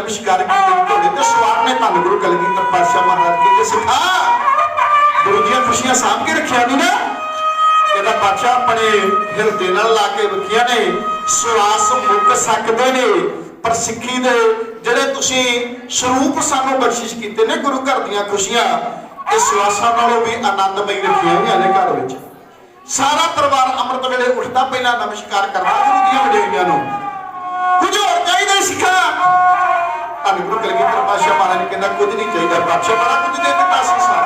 ਨਮਸਕਾਰ ਕੀਤੇ ਤੁਹਾਡੇ ਤੇ ਸਵਾਰ ਨੇ, ਧੰਨ ਗੁਰੂ ਕਲਗੀਧਰ ਪਾਤਸ਼ਾਹ ਮਹਾਰਾਜ ਜੀ ਦੇ ਗੁਰੂ ਦੀਆਂ ਖੁਸ਼ੀਆਂ ਸਾਂਭ ਕੇ ਰੱਖਿਆ ਨਹੀਂ ਨਾ। ਇਹਦਾ ਪਾਤਸ਼ਾਹ ਆਪਣੇ ਹਿਰਦੇ ਨਾਲ ਲਾ ਕੇ ਰੱਖੀਆਂ ਨੇ। ਸਵਾਸ ਮੁੱਕ ਸਕਦੇ ਨੇ। ਪਰ ਸਿੱਖੀ ਦੇ ਜਿਹੜੇ ਤੁਸੀਂ ਸਰੂਪ ਸਾਨੂੰ ਬਖਸ਼ਿਸ਼ ਕੀਤੇ ਨੇ ਗੁਰੂ ਘਰ ਦੀਆਂ ਖੁਸ਼ੀਆਂ, ਇਹ ਸੁਆਸਾਂ ਨਾਲੋਂ ਵੀ ਆਨੰਦਮਈ ਰੱਖੀਆਂ ਹੋਈਆਂ ਨੇ ਘਰ ਵਿੱਚ। ਸਾਰਾ ਪਰਿਵਾਰ ਅੰਮ੍ਰਿਤ ਵੇਲੇ ਉੱਠਦਾ ਪਹਿਲਾਂ ਨਮਸਕਾਰ ਕਰਦਾ ਗੁਰੂ ਦੀਆਂ ਵਡੇਰੀਆਂ ਨੂੰ। ਕੁਝ ਹੋਰ ਚਾਹੀਦਾ ਹੀ ਸਿੱਖਾ? ਧੰਨ ਗੁਰੂ ਕਲਗੀਧਰ ਪਾਤਸ਼ਾਹ ਮਹਾਰਾਜ ਕਹਿੰਦਾ, ਕੁਝ ਨਹੀਂ ਚਾਹੀਦਾ ਪਾਤਸ਼ਾਹ ਬੜਾ ਕੁਝ ਦੇ ਦਿੱਤਾ ਸੀ ਸਾਨੂੰ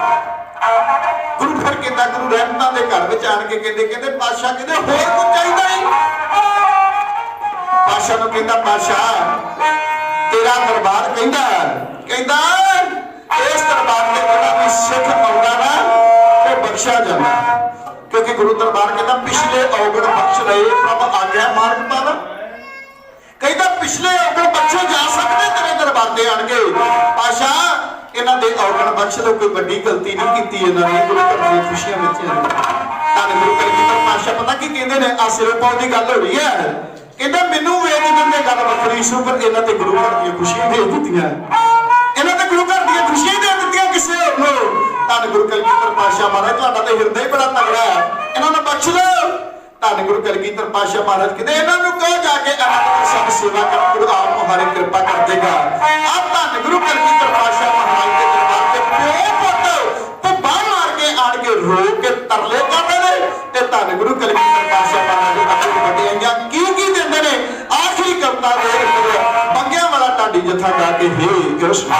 ਗੁਰੂ ਫਿਰ ਕਹਿੰਦਾ, ਗੁਰੂ ਰਹਿਮਤਾਂ ਦੇ ਘਰ ਵਿੱਚ ਆਣ ਕੇ ਕਹਿੰਦੇ ਕਹਿੰਦੇ ਪਾਤਸ਼ਾਹ, ਕਹਿੰਦੇ ਹੋਰ ਕੁਝ ਚਾਹੀਦਾ ਹੀ ਪਾਤਸ਼ਾਹ ਨੂੰ ਕਹਿੰਦਾ, ਪਾਤਸ਼ਾਹ, ਤੇਰਾ ਦਰਬਾਰ ਕਹਿੰਦਾ ਕਹਿੰਦਾ, ਇਸ ਦਰਬਾਰ ਤੇ ਜਿਹੜਾ ਵੀ ਸਿੱਖ ਆਉਂਦਾ ਨਾ, ਉਹ ਬਖਸ਼ਿਆ ਜਾਂਦਾ। ਕਿਉਂਕਿ ਗੁਰੂ ਦਰਬਾਰ ਕਹਿੰਦਾ, ਪਿਛਲੇ ਔਗਣ ਬਖਸ਼ ਲਏ, ਪ੍ਰਭ ਆਗਿਆ ਮਾਰਗ ਪਾਵਾ ਕਹਿੰਦਾ ਪਿਛਲੇ ਔਗਣ ਬਖਸ਼ੇ ਜਾ ਸਕਦੇ ਤੇਰੇ ਦਰਬਾਰ ਤੇ ਆਣ ਪਾਸ਼ਾ, ਇਹਨਾਂ ਦੇ ਔਗਣ ਬਖਸ਼ ਲੋ ਕੋਈ ਵੱਡੀ ਗਲਤੀ ਨਹੀਂ ਕੀਤੀ ਇਹਨਾਂ ਨੇ, ਗੁਰੂ ਘਰ ਦੀਆਂ ਖੁਸ਼ੀਆਂ ਵਿੱਚ ਤਾਂ ਗੁਰੂ ਕਲਗੀਧਰ ਪਾਸ਼ਾ ਪਤਾ ਕੀ ਕਹਿੰਦੇ ਨੇ ਆ ਸਿਰੇ ਪਾਉਣ ਦੀ ਗੱਲ ਹੋ ਰਹੀ ਹੈ। ਕਹਿੰਦਾ ਮੈਨੂੰ ਵੇਚ ਦਿੰਦੇ ਗੱਲ ਵੱਖਰੀ ਸੀ ਪਰ ਇਹਨਾਂ ਤੇ ਗੁਰੂ ਘਰ ਦੀਆਂ ਖੁਸ਼ੀਆਂ ਦੇ ਦਿੱਤੀਆਂ। ਇਹਨਾਂ ਤੇ ਗੁਰੂ ਘਰ ਦੀਆਂ ਖੁਸ਼ੀਆਂ ਦੇ ਦਿੱਤੀਆਂ ਕਿਸੇ ਹੋਰ ਨੂੰ। ਧੰਨ ਗੁਰੂ ਕਲਗੀਧਰ ਪਾਸ਼ਾ ਮਹਾਰਾਜ, ਤੁਹਾਡਾ ਤੇ ਹਿਰਦਾ ਹੀ ਬੜਾ ਤਗੜਾ ਹੈ। ਇਹਨਾਂ ਨੂੰ ਬਖਸ਼ ਲਓ ਧੰਨ ਗੁਰੂ ਕਲਗੀਧਰ ਪਾਸ਼ਾ ਮਹਾਰਾਜ ਕਹਿੰਦੇ, ਇਹਨਾਂ ਨੂੰ ਕਹੋ ਜਾ ਕੇ ਅਨੰਦ ਸਭ ਸੇਵਾ ਕਰ ਗੁਰੂ ਆਪ ਮੁਹਾਰੇ ਕਿਰਪਾ ਕਰ ਦੇਗਾ। ਆ ਧੰਨ ਗੁਰੂ ਕਲਗੀਧਰ ਪਾਸ਼ਾ ਮਹਾਰਾਜ ਦੇ ਦਰਬਾਰ ਤੇ ਪਿਓ ਪੁੱਤ ਤੇ ਮਾਰ ਕੇ ਆਣ ਕੇ ਰੋ ਕੇ ਤਰਲੇ ਕਰਦੇ ਨੇ ਤੇ ਧੰਨ ਗੁਰੂ ਕਲਗੀਧਰ ਪਾਸ਼ਾ ਮਹਾਰਾਜ ਦੇ ਆਪਣੇ ਵਡਿਆਈਆਂ ਕੀ ਕੀ ਦਿੰਦੇ ਨੇ? ਆਖਰੀ ਕਵਤਾ ਦੇ ਅੰਦਰ ਬੰਗਿਆਂ ਵਾਲਾ ਢਾਡੀ ਜਥਾ ਗਾ ਕੇ ਹੇ ਕ੍ਰਿਸ਼ਨ।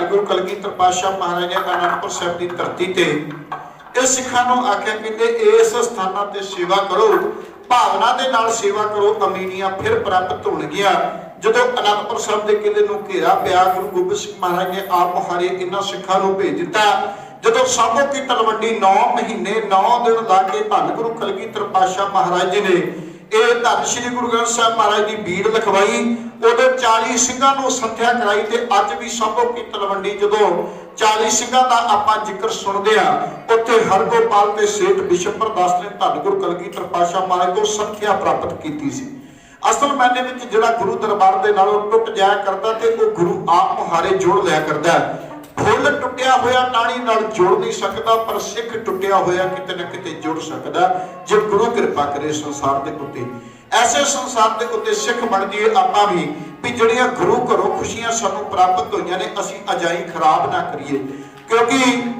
ਧੰਨ ਗੁਰੂ ਕਲਗੀਧਰ ਪਾਤਸ਼ਾਹ ਮਹਾਰਾਜ ਨੇ ਅਨੰਦਪੁਰ ਸਾਹਿਬ ਦੀ ਧਰਤੀ ਤੇ ਇਹ ਸਿੱਖਾਂ ਨੂੰ ਆਖਿਆ ਕਹਿੰਦੇ ਇਸ ਸਥਾਨਾਂ ਤੇ ਸੇਵਾ ਕਰੋ, ਭਾਵਨਾ ਦੇ ਨਾਲ ਸੇਵਾ ਕਰੋ, ਅਮੀਨੀਆਂ ਫਿਰ ਪ੍ਰਾਪਤ ਹੋਣਗੀਆਂ। ਜਦੋਂ ਅਨੰਦਪੁਰ ਸਾਹਿਬ ਦੇ ਕਿਲੇ ਨੂੰ ਘੇਰਾ ਪਿਆ, ਗੁਰੂ ਗੋਬਿੰਦ ਸਿੰਘ ਮਹਾਰਾਜ ਨੇ ਆਪ ਮੁਹਾਰੇ ਇਹਨਾਂ ਸਿੱਖਾਂ ਨੂੰ ਭੇਜ ਦਿੱਤਾ। ਜਦੋਂ ਸਾਬੋ ਕੀ ਤਲਵੰਡੀ 9 ਮਹੀਨੇ 9 ਦਿਨ ਲਾ ਕੇ ਧੰਨ ਗੁਰੂ ਕਲਗੀਧਰ ਪਾਤਸ਼ਾਹ ਮਹਾਰਾਜ ਜੀ ਨੇ ਇਹ ਧੰਨ ਸ਼੍ਰੀ ਗੁਰੂ ਗ੍ਰੰਥ ਸਾਹਿਬ ਮਹਾਰਾਜ ਦੀ ਬੀੜ ਲਿਖਵਾਈ। ਉਦੋਂ 40 ਸਿੰਘਾਂ ਨੂੰ ਸੰਥਿਆ ਕਰਾਈ ਤੇ ਅੱਜ ਵੀ ਸਾਬੋ ਕੀ ਤਲਵੰਡੀ ਜਦੋਂ 40 ਸਿੰਘਾਂ ਦਾ ਆਪਾਂ ਜ਼ਿਕਰ ਸੁਣਦੇ ਆ ਉੱਥੇ ਹਰਗੋਪਾਲ ਤੇ ਸੇਠ ਬਿਸ਼ਪ ਪ੍ਰਦਾਸ ਨੇ ਧੰਨ ਗੁਰੂ ਕਲਗੀਧਰ ਪਾਤਸ਼ਾਹ ਮਹਾਰਾਜ ਤੋਂ ਸੰਥਿਆ ਪ੍ਰਾਪਤ ਕੀਤੀ ਸੀ ਅਸਲ ਮਾਇਨੇ ਵਿੱਚ ਜਿਹੜਾ ਗੁਰੂ ਦਰਬਾਰ ਦੇ ਨਾਲੋਂ ਟੁੱਟ ਜਾਇਆ ਕਰਦਾ ਤੇ ਉਹ ਗੁਰੂ ਆਪ ਮੁਹਾਰੇ ਜੋੜ ਲਿਆ ਕਰਦਾ ਹੈ। ਫੁੱਲ ਟੁੱਟਿਆ ਹੋਇਆ ਟਾਣੀ ਨਾਲ ਜੋੜ ਨਹੀਂ ਸਕਦਾ, ਪਰ ਸਿੱਖ ਟੁੱਟਿਆ ਹੋਇਆ ਕਿਤੇ ਨਾ ਕਿਤੇ ਜੁੜ ਸਕਦਾ ਜੇ ਗੁਰੂ ਕਿਰਪਾ ਕਰੇ ਸੰਸਾਰ ਦੇ ਉੱਤੇ ਐਸੇ ਸੰਸਾਰ ਦੇ ਉੱਤੇ ਸਿੱਖ ਬਣ ਜੀਏ ਆਪਾਂ ਵੀ ਵੀ ਜਿਹੜੀਆਂ ਗੁਰੂ ਘਰੋਂ ਖੁਸ਼ੀਆਂ ਸਾਨੂੰ ਪ੍ਰਾਪਤ ਹੋਈਆਂ ਨੇ, ਅਸੀਂ ਅਜਾਈ ਖਰਾਬ ਨਾ ਕਰੀਏ। ਕਿਉਂਕਿ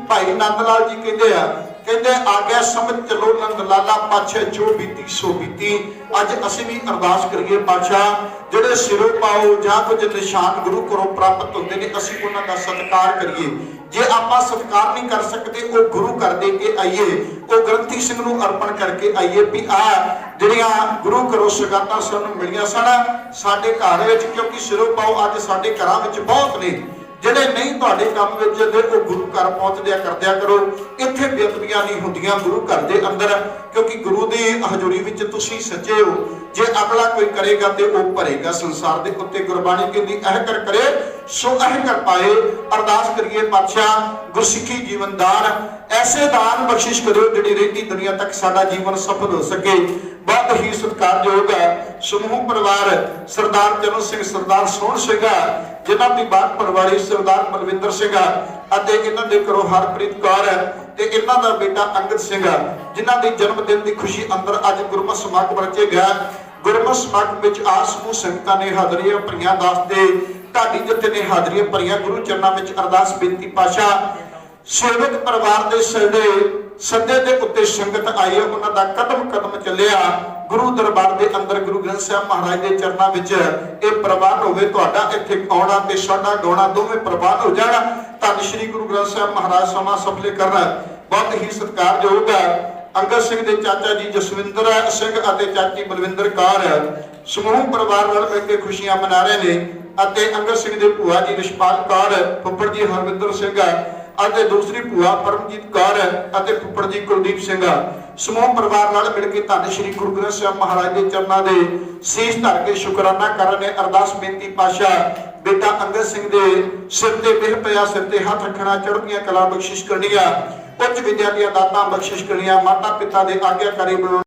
ਭਾਈ ਨੰਦ ਲਾਲ ਜੀ ਕਹਿੰਦੇ ਆ ਕਹਿੰਦੇ ਆ ਗਿਆ ਸਮਝ ਚਲੋ ਨੰਦ ਲਾਲਾ ਪਾਛੇ ਜੋ ਬੀਤੀ ਸੋ ਬੀਤੀ। ਅੱਜ ਅਸੀਂ ਵੀ ਅਰਦਾਸ ਕਰੀਏ ਪਾਤਸ਼ਾਹ, ਜਿਹੜੇ ਸਿਰੋਂ ਪਾਓ ਜਾਂ ਕੁਝ ਨਿਸ਼ਾਨ ਗੁਰੂ ਘਰੋਂ ਪ੍ਰਾਪਤ ਹੁੰਦੇ ਨੇ, ਅਸੀਂ ਉਹਨਾਂ ਦਾ ਸਤਿਕਾਰ ਕਰੀਏ। ਜੇ ਆਪਾਂ ਸਤਿਕਾਰ ਨਹੀਂ ਕਰ ਸਕਦੇ, ਉਹ ਗੁਰੂ ਘਰ ਦੇ ਕੇ ਆਈਏ, ਉਹ ਗ੍ਰੰਥੀ ਸਿੰਘ ਨੂੰ ਅਰਪਣ ਕਰਕੇ ਆਈਏ ਵੀ ਆ ਜਿਹੜੀਆਂ ਗੁਰੂ ਘਰੋਂ ਸੁਗਾਤਾਂ ਸਾਨੂੰ ਮਿਲੀਆਂ ਸਨ, ਸਾਡੇ ਘਰ ਵਿੱਚ, ਕਿਉਂਕਿ ਸਿਰੋਂ ਪਾਓ ਅੱਜ ਸਾਡੇ ਘਰਾਂ ਵਿੱਚ ਬਹੁਤ ਨੇ। ਜਿਹੜੇ ਨਹੀਂ ਤੁਹਾਡੇ ਕੰਮ ਵਿੱਚ ਜਾਂਦੇ ਉਹ ਗੁਰੂ ਘਰ ਪਹੁੰਚਦਿਆ ਕਰਦਿਆ ਕਰੋ, ਇੱਥੇ ਬੇਅਦਬੀਆਂ ਨਹੀਂ ਹੁੰਦੀਆਂ ਗੁਰੂ ਘਰ ਦੇ ਅੰਦਰ, ਕਿਉਂਕਿ ਗੁਰੂ ਦੀ ਹਜ਼ੂਰੀ ਵਿੱਚ ਤੁਸੀਂ ਸੱਚੇ ਹੋ। ਜੇ ਅਗਲਾ ਕੋਈ ਕਰੇਗਾ ਤੇ ਉਹ ਭਰੇਗਾ। ਸੰਸਾਰ ਦੇ ਉੱਤੇ ਗੁਰਬਾਣੀ ਕਹਿੰਦੀ ਇਹ ਕਰ ਕਰੇ ਸੋ ਇਹ ਕਰ ਪਾਏ। ਅਰਦਾਸ ਕਰੀਏ, ਪਾਤਸ਼ਾਹ, ਗੁਰਸਿੱਖੀ ਜੀਵਨ ਦਾਨ ਐਸੇ ਦਾਨ ਬਖਸ਼ਿਸ਼ ਕਰਿਓ ਜਿਹੜੀ ਰਹਿੰਦੀ ਦੁਨੀਆ ਤੱਕ ਸਾਡਾ ਜੀਵਨ ਸਫਲ ਹੋ ਸਕੇ। ਬਹੁਤ ਹੀ ਸਤਿਕਾਰਯੋਗ ਸਮੂਹ ਪਰਿਵਾਰ ਸਰਦਾਰ ਜਨਰਲ ਸਿੰਘ, ਸਰਦਾਰ ਸੋਹਣ ਸਿੰਘ ਜਿਨ੍ਹਾਂ ਦੀ ਬਾਤ ਪਰਵਾੜੀ ਸਰਦਾਰ ਮਲਵਿੰਦਰ ਸਿੰਘ ਅਤੇ ਇਹਨਾਂ ਦੇ ਘਰੋਂ ਹਰਪ੍ਰੀਤ ਕੌਰ ਤੇ ਇਹਨਾਂ ਦਾ ਬੇਟਾ ਅੰਗਦ ਸਿੰਘ ਜਿਨ੍ਹਾਂ ਦੇ ਜਨਮ ਦਿਨ ਦੀ ਖੁਸ਼ੀ ਅੰਦਰ ਅੱਜ ਗੁਰਮਤਿ ਸਮਾਗਮ ਰਚੇ ਗਿਆ ਗੁਰਮਤਿ ਸਮਾਗਮ ਵਿੱਚ ਆਪ ਸੰਗਤਾਂ ਨੇ ਹਾਜ਼ਰੀਆਂ ਭਰੀਆਂ ਦਾਸ ਦੇ ਢਾਡੀ ਜਥੇ ਨੇ ਹਾਜ਼ਰੀਆਂ ਭਰੀਆਂ, ਗੁਰੂ ਚਰਨਾਂ ਵਿੱਚ ਅਰਦਾਸ ਬੇਨਤੀ ਪਾਸ਼ਾ। ਸੇਵਕ ਪਰਿਵਾਰ ਦੇ ਸਦੇ ਸੱਦੇ ਦੇ ਉੱਤੇ ਸੰਗਤ ਆਈ, ਉਹਨਾਂ ਦਾ ਕਦਮ ਕਦਮ ਚੱਲਿਆ। ਗੁਰੂ ਦਰਬਾਰ ਦੇ ਅੰਦਰ ਗੁਰੂ ਗ੍ਰੰਥ ਸਾਹਿਬ ਮਹਾਰਾਜ ਦੇ ਚਰਨਾਂ ਵਿੱਚ ਇਹ ਪ੍ਰਵਾਨ ਹੋਵੇ, ਤੁਹਾਡਾ ਇੱਥੇ ਆਉਣਾ ਤੇ ਸਾਡਾ ਗਾਉਣਾ ਦੋਵੇਂ ਪ੍ਰਵਾਨ ਹੋ ਜਾਣ। ਧੰਨ ਸ਼੍ਰੀ ਗੁਰੂ ਗ੍ਰੰਥ ਸਾਹਿਬ ਮਹਾਰਾਜ ਸਮਾਂ ਸਫਲੇ ਕਰਨਾ। ਬਹੁਤ ਹੀ ਸਤਿਕਾਰਯੋਗ ਹੈ। ਅੰਗਦ ਸਿੰਘ ਦੇ ਚਾਚਾ ਜੀ ਜਸਵਿੰਦਰ ਸਿੰਘ ਅਤੇ ਚਾਚੀ ਬਲਵਿੰਦਰ ਕੌਰ ਸਮੂਹ ਪਰਿਵਾਰ ਨਾਲ ਮਿਲ ਕੇ ਖੁਸ਼ੀਆਂ ਮਨਾ ਰਹੇ ਨੇ। ਅਤੇ ਅੰਗਦ ਸਿੰਘ ਦੇ ਭੂਆ ਜੀ ਨਿਸ਼ਪਾਲ ਕੌਰ, ਫੁੱਫੜ ਜੀ ਹਰਵਿੰਦਰ ਸਿੰਘ ਅਤੇ ਦੂਸਰੀ ਭੂਆ ਪਰਮਜੀਤ ਕੌਰ ਅਤੇ ਫੁੱਫੜ ਜੀ ਕੁਲਦੀਪ ਸਿੰਘ ਸਮੂਹ ਪਰਿਵਾਰ ਨਾਲ ਮਿਲ ਕੇ ਧੰਨ ਸ਼੍ਰੀ ਗੁਰੂ ਗ੍ਰੰਥ ਸਾਹਿਬ ਮਹਾਰਾਜ ਦੇ ਚਰਨਾਂ ਦੇ ਸੀਸ ਧਰ ਕੇ ਸ਼ੁਕਰਾਨਾ ਕਰਨ ਨੇ। ਅਰਦਾਸ ਬੇਨਤੀ ਪਾਸ਼ਾ ਬੇਟਾ ਅੰਗਦ ਸਿੰਘ ਦੇ ਸਿਰ ਤੇ ਮਿਹ ਪਿਆ, ਸਿਰ ਤੇ ਹੱਥ ਰੱਖਣਾ, ਚੜ੍ਹਦੀਆਂ ਕਲਾ ਬਖਸ਼ਿਸ਼ ਕਰਨੀਆਂ, ਉੱਚ ਵਿਦਿਆ ਦੀਆਂ ਦਾਤਾਂ ਬਖਸ਼ਿਸ਼ ਕਰਨੀਆਂ ਮਾਤਾ ਪਿਤਾ ਦੇ ਆਗਿਆਕਾਰੀ ਬਣਾਉਣਾ